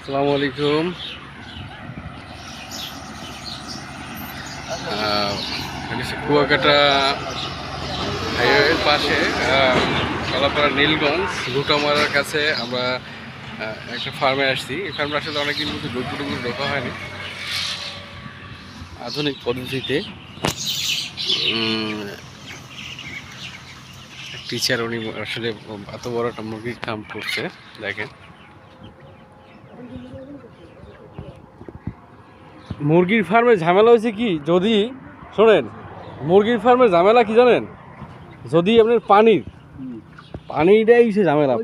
আসসালামু আলাইকুম। কুয়াকাটা হাইওয়ের পাশে কলাপাড়া নীলগঞ্জ লুটামারার কাছে আমরা একটা ফার্মে আসছি। এই ফার্মে আসলে অনেকদিন ডুকু ডুকু ঢোকা হয়নি। আধুনিক পদ্ধতিতে। টিচার উনি আসলে এত বড় একটা মুরগির খাম করছে দেখেন। মুরগির ফার্মে ঝামেলা হয়েছে কি? যদি শোনেন মুরগির ফার্মে ঝামেলা কি জানেন? যদি আপনার পানির পানিটাই সে ঝামেলা।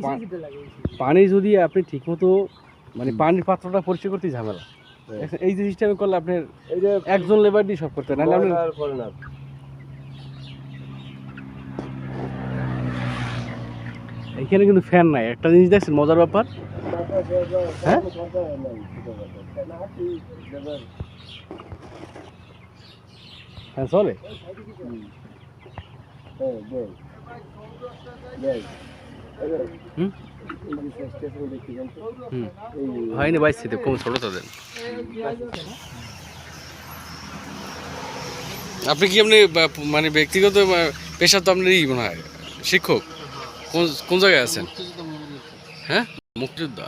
পানি যদি আপনি ঠিকমতো মানে পানির পাত্রটা পরিষ্কার করতে ঝামেলা। এখন এই যে সিস্টেমে করলে আপনার এই যে একজন লেবার দিয়ে সব করতে হয়, নাহলে আপনার বয়লার করে না এখানে কিন্তু ফ্যান নাই। একটা জিনিস দেখছেন, মজার ব্যাপার? হ্যাঁ? হ্যাঁ চলে। হয়নি বাইশে তো কম ছোট তাদের আপনি কি আপনি মানে ব্যক্তিগত পেশা তো আপনার ই মনে হয়, শিক্ষক? কোন কোন জায়গায় আছেন? হ্যাঁ? মুক্তিযোদ্ধা?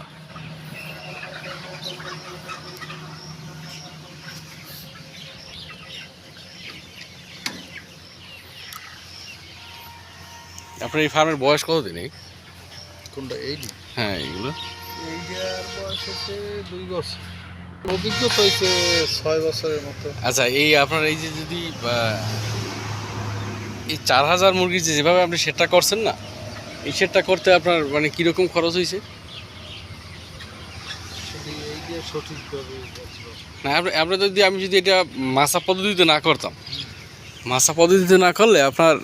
আপনার এই ফার্মের বয়স কত দিন কোনটা এই হ্যাঁ এইগুলো। এইটার বয়স হচ্ছে দুই বছর। অভিজ্ঞতা হয়েছে ছয় বছরের মতো। আচ্ছা এই আপনার এই যে যদি এই চার হাজার মুরগির যেভাবে আপনি সেটা করছেন না এই সেটটা করতে আপনার মানে কীরকম খরচ হয়েছে। না আপনি আপনি যদি আমি যদি এটা মাছা পদ্ধতিতে না করতাম মাছা পদ্ধতিতে না করলে আপনার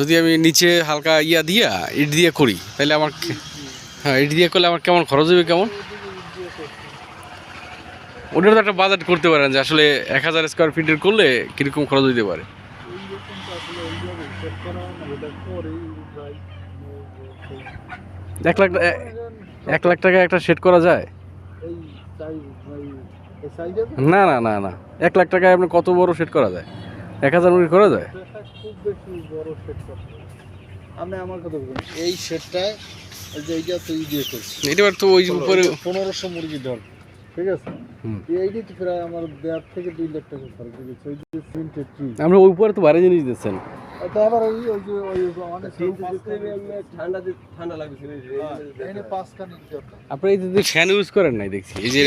যদি আমি নিচে হালকা ইয়া দিয়া ইট দিয়ে করি তাহলে আমার হ্যাঁ ইট দিয়ে করলে আমার কেমন খরচ হবে কেমন? ওটার তো একটা বাজেট করতে পারেন যে আসলে এক হাজার স্কোয়ার ফিটের করলে কীরকম খরচ হইতে পারে এইরকম তো আসলে এইভাবে set করা হয় না, এটা করেই প্রায় এক লাখ এক লাখ টাকা একটা সেট করা যায়? না না না না। এক লাখ টাকায় আপনি কত বড় সেট করা যায়? এক হাজার মুরগি করা যায়? খুব বেশি বড় সেট আপনি আমার কথা বলুন এই সেটটায় যে এইটা দিয়ে করছি তো ওই উপরে পনেরোশো মুরগি ধর ঠিক আছে? এইটি তো প্রায় আমার দেড় থেকে দুই লাখ টাকা খরচ হয়েছে আমরা ওই উপরে তো ভারী জিনিস দিচ্ছেন। তারপর ওই ওই যে ওই অনেক ঠান্ডা ঠান্ডা লাগছে এনে পাঁচখানি দরকার আপনি এই যে ফ্যান ইউজ করেন নাই দেখছি এই যে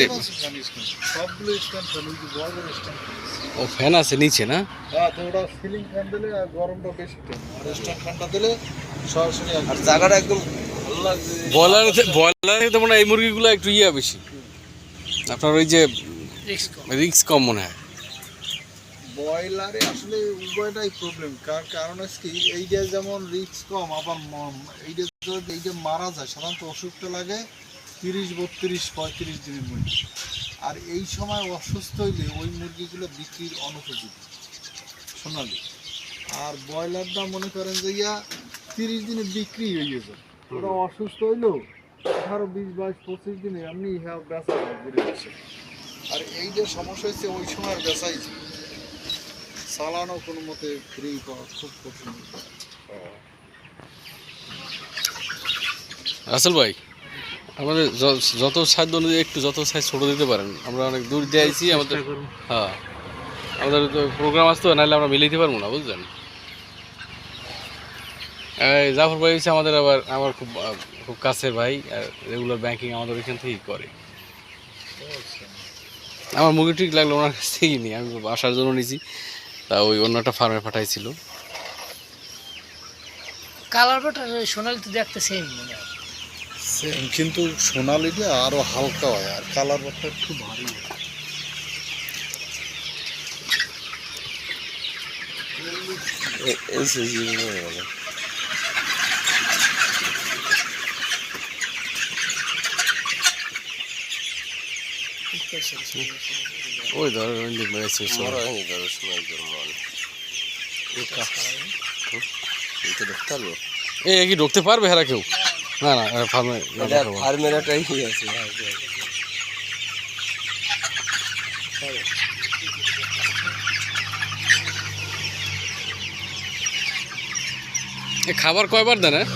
সবগুলো স্ট্যান্ড ফ্যান ওই যে বড় বড় স্ট্যান্ড ও ফ্যান আছে নিচে না? হ্যাঁ তো ওটা সিলিং ফ্যান দিলে আর গরমটা বেশি আর স্ট্যান্ড ফ্যানটা দিলে সরাসরি আর জায়গাটা একদম ভালো লাগছে। ব্রয়লার ব্রয়লার তো মনে হয় এই মুরগিগুলো একটু ইয়া বেশি। আপনার ওই যে রিক্স কম মনে হয়। বয়লারে আসলে উভয়টাই প্রবলেম কার, কারণ কি এইটা যেমন রিস্ক কম, আবার এইটা যদি এইটা মারা যায়, সাধারণত অসুখটা লাগে তিরিশ, বত্রিশ, পঁয়ত্রিশ দিনের মধ্যে। আর এই সময় অসুস্থ হইলে ওই মুরগিগুলো বিক্রির অনুপযোগী। সোনালি। আর ব্রয়লারটা মনে করেন যে ইয়া তিরিশ দিনে বিক্রি হয়ে গেছে ওরা অসুস্থ হইল, আঠারো, বিশ, বাইশ, পঁচিশ দিনে এমনি হ্যাঁ বেচা আর এই যে সমস্যা হচ্ছে, ওই সময় আর বেচাই যায়। চালানো কোনো মতে ফ্রি পাওয়া খুব কঠিন। আসল ভাই আমাদের যত সাইজ অনুযায়ী একটু যত সাইজ ছোটো দিতে পারেন আমরা অনেক দূর দিয়ে আইছি আমাদের হ্যাঁ। আমাদের তো প্রোগ্রাম আসতে হবে নাহলে আমরা মিলে দিতে পারব না বুঝলেন? এই জাফর ভাই হচ্ছে আমাদের আবার আমার খুব খুব কাছের ভাই আর রেগুলার ব্যাংকিং আমাদের এখান থেকেই করে। আমার মুরগি ঠিক লাগল ওনার কাছ থেকেই নিই আমি আসার জন্য নিয়েছি তা ওই অন্য একটা ফার্মে পাঠাইছিল। কালার বাটা সোনালি তো দেখতে সেম মনে হয়। কিন্তু সোনালিটা আরও হালকা হয় আর কালার বাটটা একটু ভারী হয়। ওই ধর ওই যে মেরেছে সব। এ কি ঢুকতে পারবে হেরা কেউ না না ফার্মে এটা ফার্মের একটাই আছে খাবার কয়বার দেন হ্যাঁ?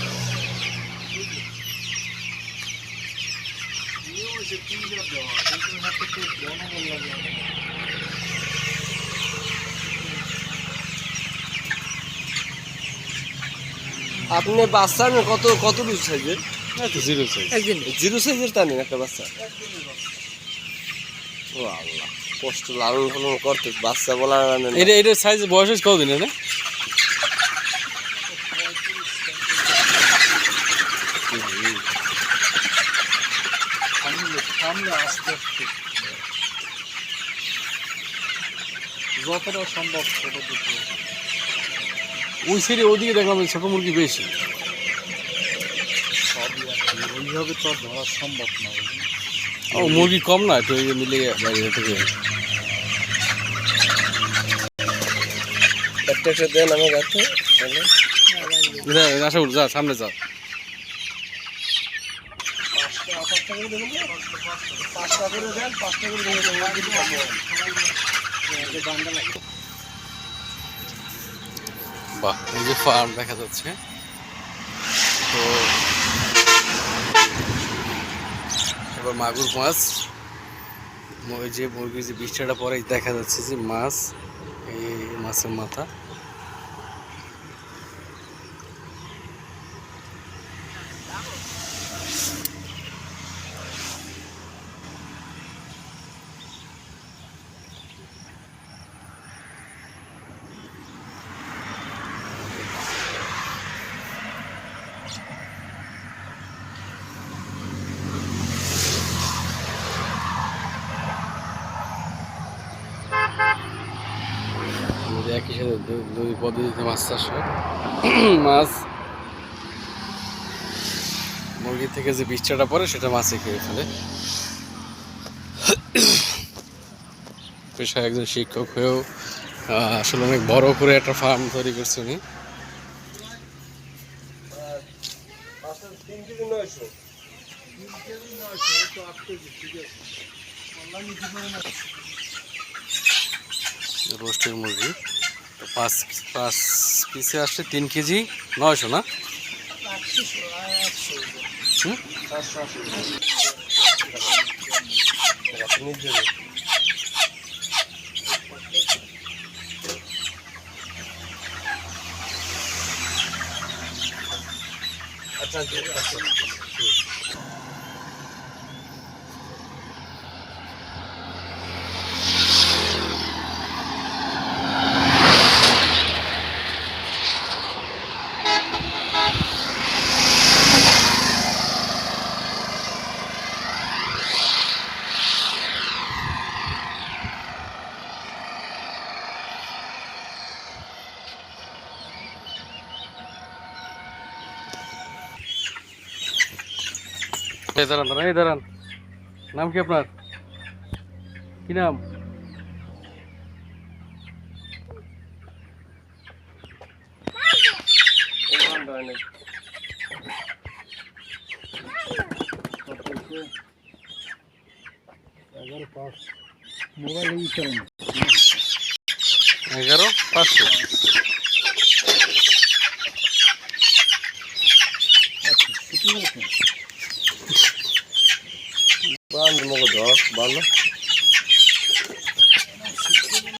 আপনি বাচ্চা নেন কত কত রুজ সাইজের জিরো সাইজ একদিন। জিরো সাইজের টানেন একটা বাচ্চা? ও আল্লাহ কষ্ট লালন পালন করতে বাচ্চা বলা নেন এটা এটার সাইজ বয়স কতদিন না সামনে আস্তে আস্তে যতটা সম্ভব দিতে ওই সাইডে ওদিকে দেখলাম ছোট মুরগি বেশি। সবই আর কি ওইভাবে তো আর ধরা সম্ভব না। ও মুরগি কম না একটু এই যে মিলে বাইরে থেকে একটা একটা দেন আমার কাছে যা, আশা যা সামনে যা। পাঁচটা পাঁচটা করে দেবেন পাঁচটা করে দেন বাহ, এই যে ফার্ম দেখা যাচ্ছে। তো এবার মাগুর মাছ ওই যে মুরগির যে বিষ্ঠাটা পরে দেখা যাচ্ছে যে মাছ, এই মাছের মাথা। একই সাথে দুই পদ্ধতিতে মাছ চাষ হয়। মাছ মুরগি থেকে যে বিষ্ঠাটা পড়ে সেটা মাছে খেয়ে ফেলে। পেশায় একজন শিক্ষক হয়েও আসলে অনেক বড় করে একটা ফার্ম তৈরি করছে উনি। রোস্টের মুরগি। তো পাঁচ পাঁচ পিসে আসছে তিন কেজি নয়শো না? দেবেন আচ্ছা। দাঁড়ান এই দাঁড়ান। নাম কি আপনার? কি নাম? এগারো পাঁচশো। আচ্ছা ছুটি আছে বান্ধব মগো দশ ভালো